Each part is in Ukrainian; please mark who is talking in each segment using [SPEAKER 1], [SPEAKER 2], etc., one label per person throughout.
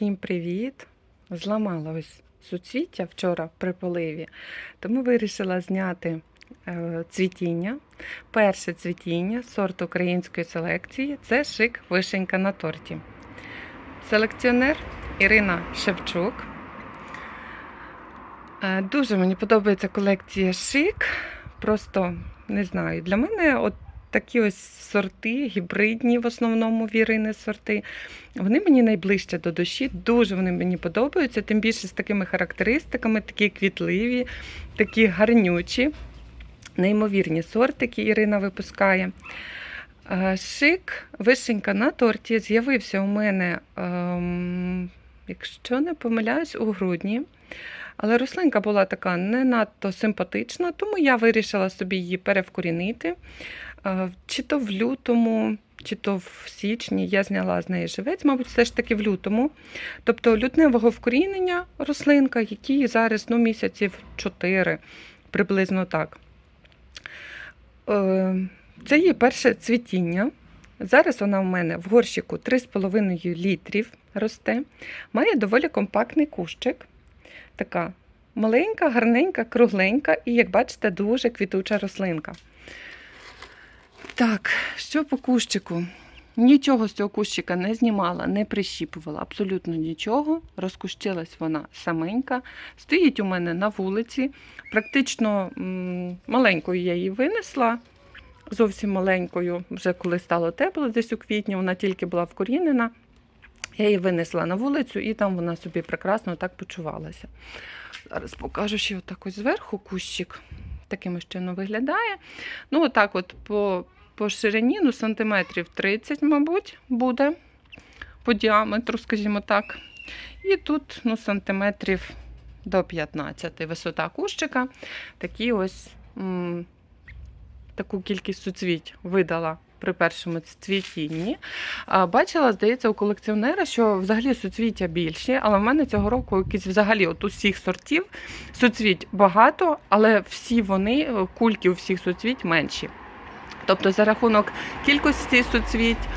[SPEAKER 1] Всім привіт! Зламала ось суцвіття вчора при поливі, тому вирішила зняти е, цвітіння. Перше цвітіння сорт української селекції це шик вишенька на торті. Селекціонер Ірина Шевчук. Е, Дуже мені подобається колекція шик. Просто не знаю. Для мене от такі ось сорти, гібридні в основному в Ірини сорти. Вони мені найближче до душі, дуже вони мені подобаються, тим більше з такими характеристиками, такі квітливі, такі гарнючі, неймовірні сортики Ірина випускає. Е, Шик, вишенька на торті з'явився у мене, ем, якщо не помиляюсь, у грудні. Але рослинка була така не надто симпатична, тому я вирішила собі її перевкорінити. Е, Чи то в лютому, чи то в січні я зняла з неї живець, мабуть, все ж таки в лютому. Тобто лютневого вкорінення рослинка, якій зараз ну, місяців 4, приблизно так. Е, Це її перше цвітіння. Зараз вона в мене в горщику 3,5 літрів росте. Має доволі компактний кущик. Така маленька, гарненька, кругленька і, як бачите, дуже квітуча рослинка. Так, що по кущику? Нічого з цього кущика не знімала, не прищіпувала, абсолютно нічого. Розкущилась вона саменька. Стоїть у мене на вулиці. Практично маленькою я її винесла. Зовсім маленькою, вже коли стало тепло, десь у квітні, вона тільки була вкорінена. Я її винесла на вулицю і там вона собі прекрасно так почувалася. Зараз покажу ще отак ось зверху кущик. Таким чином виглядає. Ну, отак, от по, по ширині, ну, сантиметрів 30, мабуть, буде по діаметру, скажімо так. І тут ну, сантиметрів до 15 висота кущика. Такі ось м, таку кількість суцвіть видала при першому цвітінні. Бачила, здається, у колекціонера, що взагалі суцвіття більші, але в мене цього року якісь взагалі от усіх сортів суцвіть багато, але всі вони, кульки у всіх суцвіть менші. Тобто за рахунок кількості суцвіть,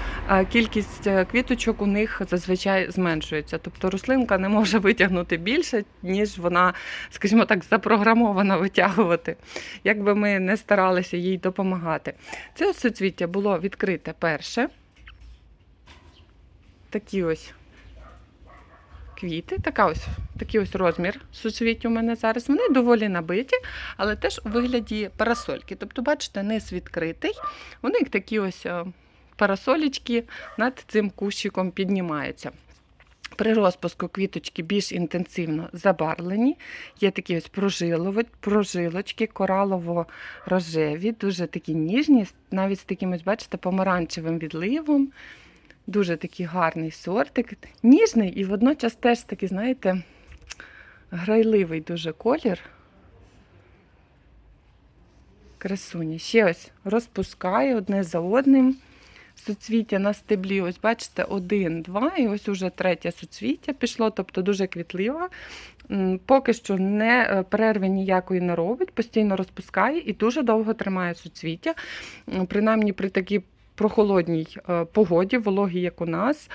[SPEAKER 1] кількість е, квіточок у них зазвичай зменшується. Тобто рослинка не може витягнути більше, ніж вона, скажімо так, запрограмована витягувати, як би ми не старалися їй допомагати. Це суцвіття було відкрите перше. Такі ось квіти, така ось, такий ось розмір суцвіть у мене зараз. Вони доволі набиті, але теж у вигляді парасольки. Тобто, бачите, низ відкритий. Вони як такі ось е, парасолічки над цим кущиком піднімаються. При розпуску квіточки більш інтенсивно забарвлені. Є такі ось прожилочки, коралово-рожеві, дуже такі ніжні, навіть з таким, ось, бачите, помаранчевим відливом. Дуже такий гарний сортик. Ніжний і водночас теж такий, знаєте, грайливий дуже колір. Красуні. Ще ось розпускає одне за одним. Суцвіття на стеблі, ось бачите, один, два, і ось уже третє суцвіття пішло, тобто дуже квітлива. Поки що не е, перерви ніякої не робить, постійно розпускає і дуже довго тримає суцвіття. Принаймні при такій прохолодній е, погоді, вологі, як у нас,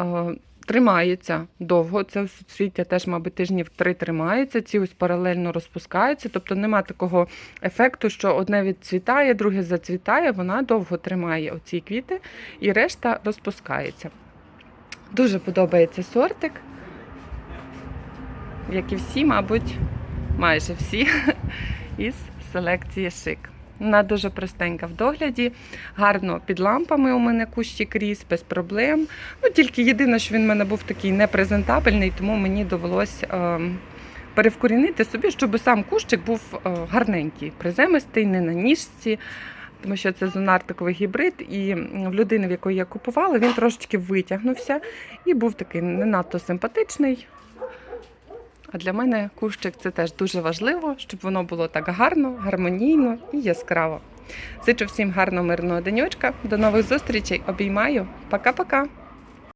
[SPEAKER 1] е, тримається довго. Це суцвіття теж, мабуть, тижнів три тримається, ці ось паралельно розпускаються. Тобто нема такого ефекту, що одне відцвітає, друге зацвітає, вона довго тримає оці квіти і решта розпускається. Дуже подобається сортик, як і всі, мабуть, майже всі із селекції шик. Вона дуже простенька в догляді, гарно під лампами у мене кущик ріс, без проблем. Ну, тільки єдине, що він в мене був такий непрезентабельний, тому мені довелось е, перевкорінити собі, щоб сам кущик був е, гарненький, приземистий, не на ніжці. Тому що це зонартиковий гібрид, і в людини, в якої я купувала, він трошечки витягнувся і був такий не надто симпатичний. А для мене кущик це теж дуже важливо, щоб воно було так гарно, гармонійно і яскраво. Зичу всім гарного мирного денечка. До нових зустрічей. Обіймаю. Пока-пока.